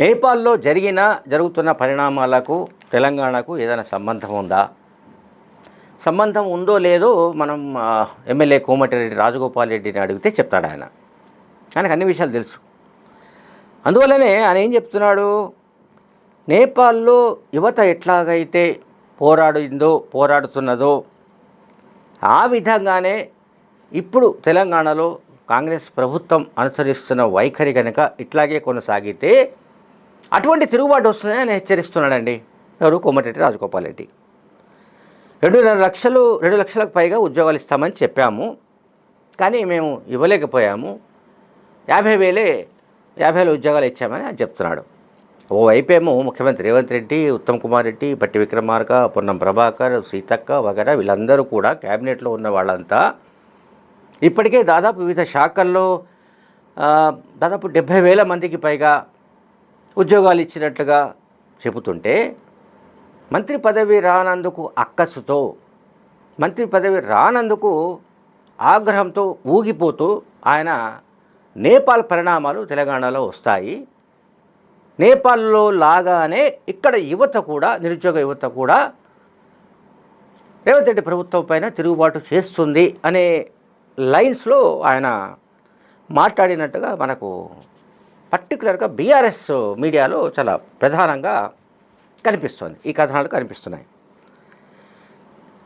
నేపాల్లో జరిగిన జరుగుతున్న పరిణామాలకు తెలంగాణకు ఏదైనా సంబంధం ఉందా? సంబంధం ఉందో లేదో మనం ఎమ్మెల్యే కోమటిరెడ్డి రాజగోపాల్ రెడ్డిని అడిగితే చెప్తాడు ఆయన. ఆయనకు అన్ని విషయాలు తెలుసు. అందువల్లనే ఆయన ఏం చెప్తున్నాడు? నేపాల్లో యువత ఎట్లాగైతే పోరాడిందో పోరాడుతున్నదో ఆ విధంగానే ఇప్పుడు తెలంగాణలో కాంగ్రెస్ ప్రభుత్వం అనుసరిస్తున్న వైఖరి కనుక ఇట్లాగే కొనసాగితే అటువంటి తిరుగుబాటు వస్తుందని ఆయన హెచ్చరిస్తున్నాడండి. ఎవరు? కోమటిరెడ్డి రాజగోపాల్ రెడ్డి. రెండున్నర లక్షలు రెండు లక్షలకు పైగా ఉద్యోగాలు ఇస్తామని చెప్పాము. కానీ మేము ఇవ్వలేకపోయాము. యాభై వేలే యాభై వేల ఉద్యోగాలు ఇచ్చామని ఆయన చెప్తున్నాడు. ఓవైపేమో ముఖ్యమంత్రి రేవంత్ రెడ్డి ఉత్తమ్ కుమార్ రెడ్డి పట్టి విక్రమార్క పొన్నం ప్రభాకర్ సీతక్క వగైరా వీళ్ళందరూ కూడా క్యాబినెట్లో ఉన్న వాళ్ళంతా ఇప్పటికే దాదాపు వివిధ శాఖల్లో దాదాపు డెబ్భై వేల మందికి పైగా ఉద్యోగాలు ఇచ్చినట్లుగా చెబుతుంటే మంత్రి పదవి రానందుకు అక్కసుతో మంత్రి పదవి రానందుకు ఆగ్రహంతో ఊగిపోతూ ఆయన నేపాల్ పరిణామాలు తెలంగాణలో వస్తాయి. నేపాల్లో లాగానే ఇక్కడ యువత కూడా నిరుద్యోగ యువత కూడా రేవంత్ రెడ్డి ప్రభుత్వం పైన తిరుగుబాటు చేస్తుంది అనే లైన్స్లో ఆయన మాట్లాడినట్టుగా మనకు పర్టికులర్గా బీఆర్ఎస్ మీడియాలో చాలా ప్రధానంగా కనిపిస్తుంది. ఈ కథనాలు కనిపిస్తున్నాయి.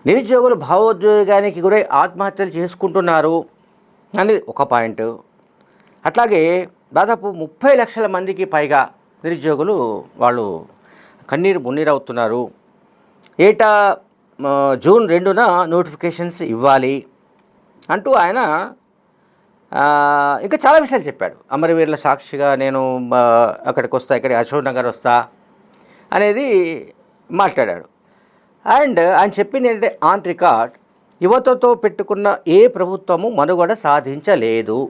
నిరుద్యోగులు భావోద్వేగానికి గురై ఆత్మహత్యలు చేసుకుంటున్నారు అనేది ఒక పాయింట్. అట్లాగే దాదాపు ముప్పై లక్షల మందికి పైగా నిరుద్యోగులు వాళ్ళు కన్నీరు మున్నీరవుతున్నారు. ఏటా జూన్ రెండున నోటిఫికేషన్స్ ఇవ్వాలి అంటూ ఆయన ఇంకా చాలా విషయాలు చెప్పాడు. అమరవీరుల సాక్షిగా నేను అక్కడికి వస్తా ఇక్కడ అశోక్ నగర్ వస్తా అనేది మాట్లాడాడు. అండ్ ఆయన చెప్పింది ఏంటంటే ఆన్ రికార్డ్ యువతతో పెట్టుకున్న ఏ ప్రభుత్వము మనుగడ సాధించలేదు.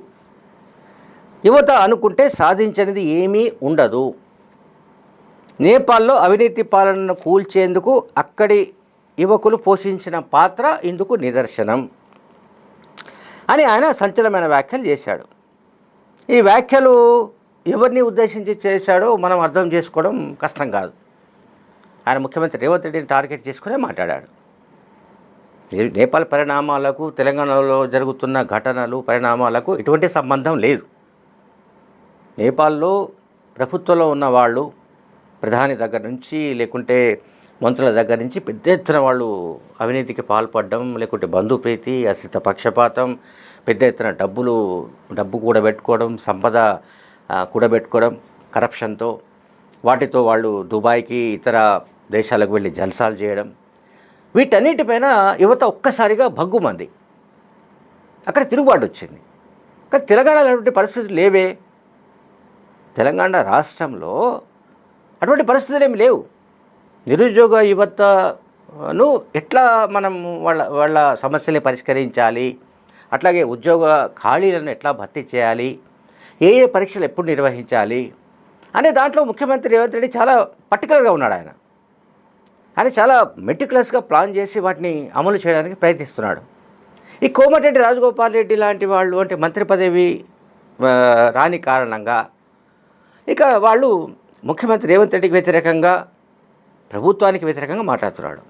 యువత అనుకుంటే సాధించనిది ఏమీ ఉండదు. నేపాల్లో అవినీతి పాలనను కూల్చేందుకు అక్కడి యువకులు పోషించిన పాత్ర ఇందుకు నిదర్శనం. అని ఆయన సంచలమైన వ్యాఖ్యలు చేశాడు. ఈ వ్యాఖ్యలు ఎవరిని ఉద్దేశించి చేశాడో మనం అర్థం చేసుకోవడం కష్టం కాదు. ఆయన ముఖ్యమంత్రి రేవంత్ రెడ్డిని టార్గెట్ చేసుకునే మాట్లాడాడు. నేపాల్ పరిణామాలకు తెలంగాణలో జరుగుతున్న ఘటనలు పరిణామాలకు ఎటువంటి సంబంధం లేదు. నేపాల్లో ప్రభుత్వంలో ఉన్న వాళ్ళు ప్రధాని దగ్గర నుంచి లేకుంటే మంత్రుల దగ్గర నుంచి పెద్ద ఎత్తున వాళ్ళు అవినీతికి పాల్పడడం లేకుంటే బంధుప్రీతి అశ్రిత పక్షపాతం పెద్ద ఎత్తున డబ్బులు డబ్బు కూడబెట్టుకోవడం సంపద కూడబెట్టుకోవడం కరప్షన్తో వాటితో వాళ్ళు దుబాయ్కి ఇతర దేశాలకు వెళ్ళి జల్సాలు చేయడం. వీటన్నిటిపైన యువత ఒక్కసారిగా భగ్గుమంది అక్కడ తిరుగుబాటు వచ్చింది. కానీ తెలంగాణలో అటువంటి పరిస్థితులు లేవే. తెలంగాణ రాష్ట్రంలో అటువంటి పరిస్థితులు ఏమి లేవు. నిరుద్యోగ యువతను ఎట్లా మనం వాళ్ళ వాళ్ళ సమస్యల్ని పరిష్కరించాలి? అట్లాగే ఉద్యోగ ఖాళీలను ఎట్లా భర్తీ చేయాలి? ఏ ఏ పరీక్షలు ఎప్పుడు నిర్వహించాలి? అనే దాంట్లో ముఖ్యమంత్రి రేవంత్ రెడ్డి చాలా పర్టికులర్గా ఉన్నాడు ఆయన. ఆయన చాలా మెటికులస్గా ప్లాన్ చేసి వాటిని అమలు చేయడానికి ప్రయత్నిస్తున్నాడు. ఈ కోమటిరెడ్డి రాజగోపాల్ రెడ్డి లాంటి వాళ్ళు అంటే మంత్రి పదవి రాని కారణంగా ఇక వాళ్ళు ముఖ్యమంత్రి రేవంత్ రెడ్డికి వ్యతిరేకంగా ప్రభుత్వానికి వ్యతిరేకంగా మాట్లాడుతున్నాడు.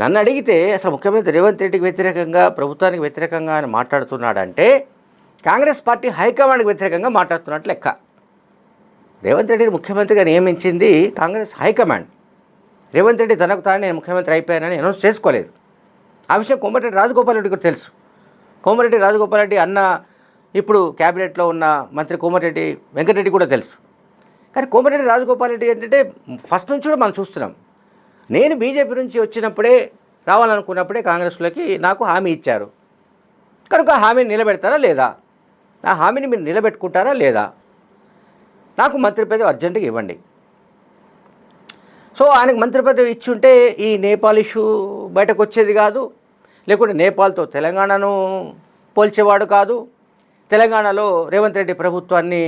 నన్ను అడిగితే అసలు ముఖ్యమంత్రి రేవంత్ రెడ్డికి వ్యతిరేకంగా ప్రభుత్వానికి వ్యతిరేకంగా ఆయన మాట్లాడుతున్నాడంటే కాంగ్రెస్ పార్టీ హైకమాండ్కి వ్యతిరేకంగా మాట్లాడుతున్నట్లు లెక్క. రేవంత్ రెడ్డిని ముఖ్యమంత్రిగా నియమించింది కాంగ్రెస్ హైకమాండ్. రేవంత్ రెడ్డి తనకు తాను నేను ముఖ్యమంత్రి అయిపోయానని అనౌన్స్ చేసుకోలేదు. ఆ విషయం కోమటిరెడ్డి రాజగోపాల్ రెడ్డి కూడా తెలుసు. కోమటిరెడ్డి రాజగోపాల్ రెడ్డి అన్న ఇప్పుడు క్యాబినెట్లో ఉన్న మంత్రి కోమటిరెడ్డి వెంకటరెడ్డి కూడా తెలుసు. కానీ కోమటిరెడ్డి రాజగోపాల్ రెడ్డి ఏంటంటే ఫస్ట్ నుంచి కూడా మనం చూస్తున్నాం. నేను బీజేపీ నుంచి వచ్చినప్పుడే రావాలనుకున్నప్పుడే కాంగ్రెస్లోకి నాకు హామీ ఇచ్చారు. కనుక హామీని నిలబెడతారా లేదా? ఆ హామీని మీరు నిలబెట్టుకుంటారా లేదా? నాకు మంత్రి పదవి అర్జెంటుగా ఇవ్వండి. సో ఆయనకు మంత్రి పదవి ఇచ్చి ఉంటే ఈ నేపాల్ ఇష్యూ బయటకు వచ్చేది కాదు. లేకుంటే నేపాల్తో తెలంగాణను పోల్చేవాడు కాదు. తెలంగాణలో రేవంత్ రెడ్డి ప్రభుత్వాన్ని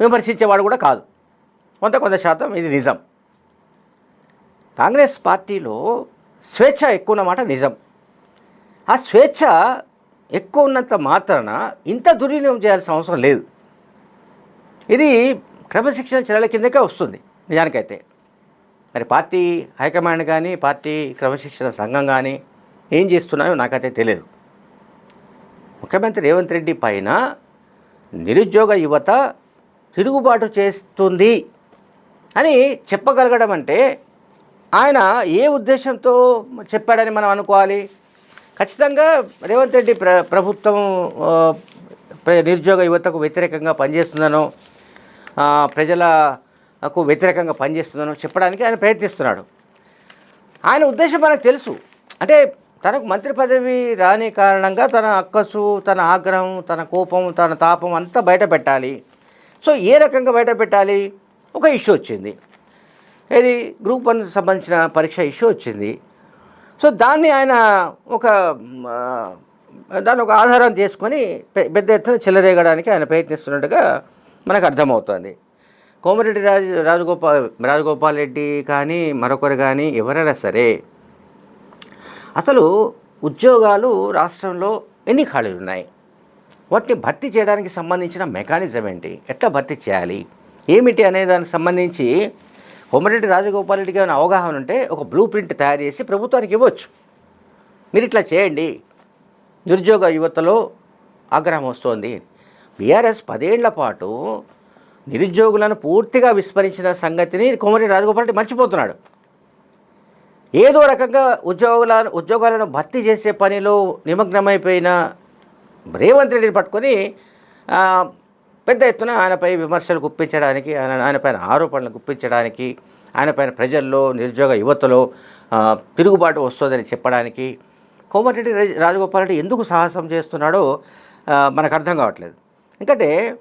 విమర్శించేవాడు కూడా కాదు. కొంత కొంత శాతం ఇది నిజం. కాంగ్రెస్ పార్టీలో స్వేచ్ఛ ఎక్కువ ఉన్నమాట నిజం. ఆ స్వేచ్ఛ ఎక్కువ ఉన్నంత మాత్రాన ఇంత దుర్వినియోగం చేయాల్సిన అవసరం లేదు. ఇది క్రమశిక్షణ చర్యల కిందకే వస్తుంది నిజానికైతే. మరి పార్టీ హైకమాండ్ కానీ పార్టీ క్రమశిక్షణ సంఘం కానీ ఏం చేస్తున్నాయో నాకైతే తెలియదు. ముఖ్యమంత్రి రేవంత్ రెడ్డి పైన నిరుద్యోగ యువత తిరుగుబాటు చేస్తుంది. అని చెప్పగలగడం అంటే ఆయన ఏ ఉద్దేశంతో చెప్పాడని మనం అనుకోవాలి? ఖచ్చితంగా రేవంత్ రెడ్డి ప్ర ప్రభుత్వం నిరుద్యోగ యువతకు వ్యతిరేకంగా పనిచేస్తుందనో ప్రజలకు వ్యతిరేకంగా పనిచేస్తుందనో చెప్పడానికి ఆయన ప్రయత్నిస్తున్నాడు. ఆయన ఉద్దేశం మనకు తెలుసు. అంటే తనకు మంత్రి పదవి రాని కారణంగా తన అక్కసు తన ఆగ్రహం తన కోపం తన తాపం అంతా బయట పెట్టాలి సో ఏ రకంగా బయట పెట్టాలి ఒక ఇష్యూ వచ్చింది. ఇది గ్రూప్ వన్ సంబంధించిన పరీక్ష ఇష్యూ వచ్చింది. సో దాన్ని ఆయన ఒక దాన్ని ఒక ఆధారం చేసుకొని పెద్ద ఎత్తున చెలరేగడానికి ఆయన ప్రయత్నిస్తున్నట్టుగా మనకు అర్థమవుతుంది. కోమరెడ్డి రాజు రాజగోపాల్ రాజగోపాల్ రెడ్డి కానీ మరొకరు కానీ ఎవరైనా సరే అసలు ఉద్యోగాలు రాష్ట్రంలో ఎన్ని ఖాళీలు ఉన్నాయి వాటిని భర్తీ చేయడానికి సంబంధించిన మెకానిజం ఏంటి? ఎట్లా భర్తీ చేయాలి? ఏమిటి అనే దానికి సంబంధించి కోమరెడ్డి రాజగోపాల్ రెడ్డికి ఏమైనా అవగాహన ఉంటే ఒక బ్లూ ప్రింట్ తయారు చేసి ప్రభుత్వానికి ఇవ్వచ్చు. మీరు ఇట్లా చేయండి. నిరుద్యోగ యువతలో ఆగ్రహం వస్తోంది. బీఆర్ఎస్ పదేళ్ళ పాటు నిరుద్యోగులను పూర్తిగా విస్మరించిన సంగతిని కోమరెడ్డి రాజగోపాల్ రెడ్డి మర్చిపోతున్నాడు. ఏదో రకంగా ఉద్యోగుల ఉద్యోగాలను భర్తీ చేసే పనిలో నిమగ్నమైపోయిన రేవంత్ రెడ్డిని పట్టుకొని పెద్ద ఎత్తున ఆయనపై విమర్శలు గుప్పించడానికి ఆయన ఆయనపైన ఆరోపణలు గుప్పించడానికి ఆయనపైన ప్రజల్లో నిరుద్యోగ యువతలో తిరుగుబాటు వస్తుందని చెప్పడానికి కోమటిరెడ్డి రాజ- రాజగోపాల్ రెడ్డి ఎందుకు సాహసం చేస్తున్నాడో మనకు అర్థం కావట్లేదు. ఎందుకంటే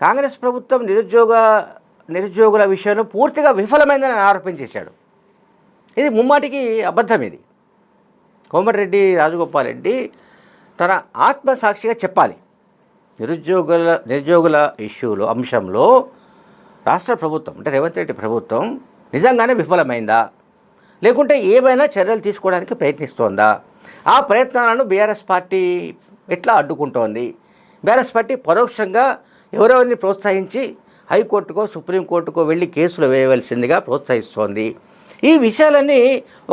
కాంగ్రెస్ ప్రభుత్వం నిరుద్యోగ నిరుద్యోగుల విషయంలో పూర్తిగా విఫలమైందని ఆయన ఆరోపించేశాడు. ఇది ముమ్మాటికి అబద్ధం ఇది. కోమటిరెడ్డి రాజగోపాల్ రెడ్డి తన ఆత్మసాక్షిగా చెప్పాలి. నిరుద్యోగుల నిరుద్యోగుల ఇష్యూలో అంశంలో రాష్ట్ర ప్రభుత్వం అంటే రేవంత్ రెడ్డి ప్రభుత్వం నిజంగానే విఫలమైందా? లేకుంటే ఏమైనా చర్యలు తీసుకోవడానికి ప్రయత్నిస్తోందా? ఆ ప్రయత్నాలను బీఆర్ఎస్ పార్టీ ఎట్లా అడ్డుకుంటోంది? బీఆర్ఎస్ పార్టీ పరోక్షంగా ఎవరెవరిని ప్రోత్సహించి హైకోర్టుకో సుప్రీంకోర్టుకో వెళ్ళి కేసులు వేయవలసిందిగా ప్రోత్సహిస్తోంది. ఈ విషయాలన్నీ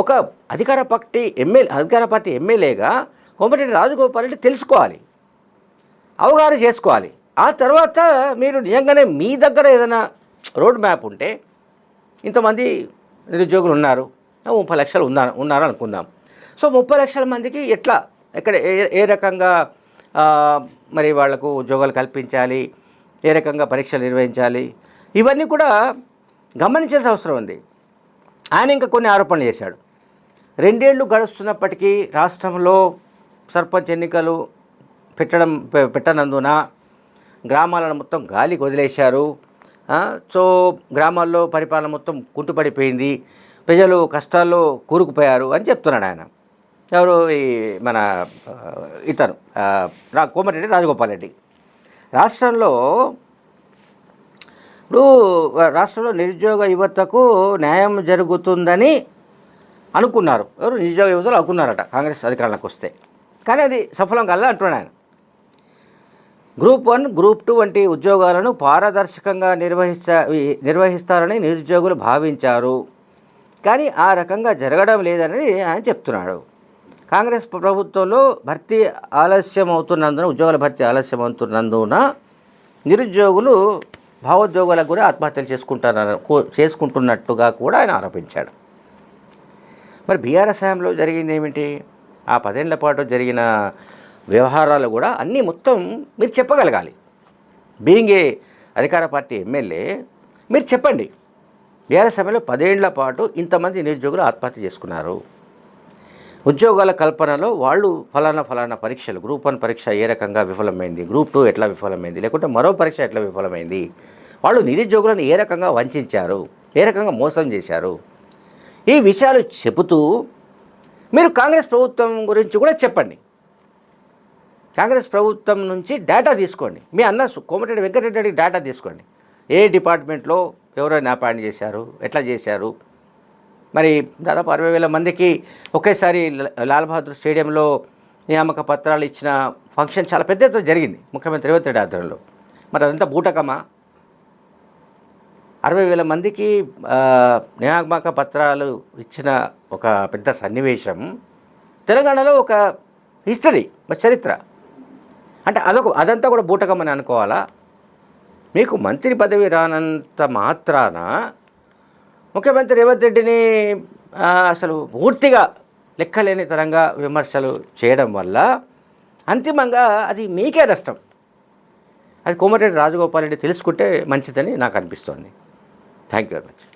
ఒక అధికార పార్టీ ఎమ్మెల్యే అధికార పార్టీ ఎమ్మెల్యేగా కోమటిరెడ్డి రాజగోపాల్ రెడ్డి తెలుసుకోవాలి. అవగాహన చేసుకోవాలి. ఆ తర్వాత మీరు నిజంగానే మీ దగ్గర ఏదైనా రోడ్ మ్యాప్ ఉంటే ఇంతమంది నిరుద్యోగులు ఉన్నారు. ముప్పై లక్షలు ఉన్నా ఉన్నారు అనుకుందాం. సో ముప్పై లక్షల మందికి ఎట్లా? ఎక్కడ ఏ ఏ రకంగా మరి వాళ్ళకు ఉద్యోగాలు కల్పించాలి? ఏ రకంగా పరీక్షలు నిర్వహించాలి? ఇవన్నీ కూడా గమనించాల్సిన అవసరం ఉంది. ఆయన ఇంకా కొన్ని ఆరోపణలు చేశాడు. రెండేళ్ళు గడుస్తున్నప్పటికీ రాష్ట్రంలో సర్పంచ్ ఎన్నికలు పెట్టడం పెట్టనందున గ్రామాలను మొత్తం గాలికి వదిలేశారు. సో గ్రామాల్లో పరిపాలన మొత్తం కుంటుపడిపోయింది. ప్రజలు కష్టాల్లో కూరుకుపోయారు అని చెప్తున్నాడు ఆయన. ఎవరు ఈ మన ఇతను రా కోమటిరెడ్డి రాజగోపాల్ రెడ్డి. రాష్ట్రంలో ఇప్పుడు రాష్ట్రంలో నిరుద్యోగ యువతకు న్యాయం జరుగుతుందని అనుకున్నారు. ఎవరు నిరుద్యోగ యువతలు అనుకున్నారట కాంగ్రెస్ అధికారంలోకి వస్తే. కానీ అది సఫలం కల్లా అంటున్నాడు ఆయన. గ్రూప్ వన్ గ్రూప్ టూ వంటి ఉద్యోగాలను పారదర్శకంగా నిర్వహిస్తా నిర్వహిస్తారని నిరుద్యోగులు భావించారు. కానీ ఆ రకంగా జరగడం లేదని ఆయన చెప్తున్నాడు. కాంగ్రెస్ ప్రభుత్వంలో భర్తీ ఆలస్యం అవుతున్నందున ఉద్యోగాల భర్తీ ఆలస్యం అవుతున్నందున నిరుద్యోగులు భావోద్యోగులకు కూడా ఆత్మహత్యలు చేసుకుంటున్నారు చేసుకుంటున్నట్టుగా కూడా ఆయన ఆరోపించాడు. మరి బీఆర్ఎస్ హయాంలో జరిగింది ఏమిటి? ఆ పదేళ్ళ పాటు జరిగిన వ్యవహారాలు కూడా అన్నీ మొత్తం మీరు చెప్పగలగాలి. బీయింగ్ ఏ అధికార పార్టీ ఎమ్మెల్యే మీరు చెప్పండి. బీఆర్ఎస్ సమయంలో పదేళ్ళ పాటు ఇంతమంది నిరుద్యోగులు ఆత్మహత్య చేసుకున్నారు. ఉద్యోగాల కల్పనలో వాళ్ళు ఫలానా ఫలానా పరీక్షలు గ్రూప్ వన్ పరీక్ష ఏ రకంగా విఫలమైంది గ్రూప్ టూ ఎట్లా విఫలమైంది లేకుంటే మరో పరీక్ష ఎట్లా విఫలమైంది? వాళ్ళు నిరుద్యోగులను ఏ రకంగా వంచారు? ఏ రకంగా మోసం చేశారు? ఈ విషయాలు చెబుతూ మీరు కాంగ్రెస్ ప్రభుత్వం గురించి కూడా చెప్పండి. కాంగ్రెస్ ప్రభుత్వం నుంచి డేటా తీసుకోండి. మీ అన్న కోమటిరెడ్డి వెంకటరెడ్డి డేటా తీసుకోండి. ఏ డిపార్ట్మెంట్లో ఎవరైనా అపాయింట్ చేశారు? ఎట్లా చేశారు? మరి దాదాపు అరవై వేల మందికి ఒకేసారి లాల్ బహదూర్ స్టేడియంలో నియామక పత్రాలు ఇచ్చిన ఫంక్షన్ చాలా పెద్ద ఎత్తున జరిగింది ముఖ్యమంత్రి రేవంత్ రెడ్డి ఆధ్వర్యంలో. మరి అదంతా బూటకమా? అరవై వేల మందికి నియామక పత్రాలు ఇచ్చిన ఒక పెద్ద సన్నివేశం తెలంగాణలో ఒక హిస్టరీ చరిత్ర. అంటే అదొక అదంతా కూడా బూటకమని అనుకోవాలా? మీకు మంత్రి పదవి రానంత మాత్రాన ముఖ్యమంత్రి రేవంత్ రెడ్డిని అసలు పూర్తిగా లెక్కలేని తరంగా విమర్శలు చేయడం వల్ల అంతిమంగా అది మీకే నష్టం. అది కోమటిరెడ్డి రాజగోపాల్ రెడ్డి తెలుసుకుంటే మంచిదని నాకు అనిపిస్తోంది. Thank you very much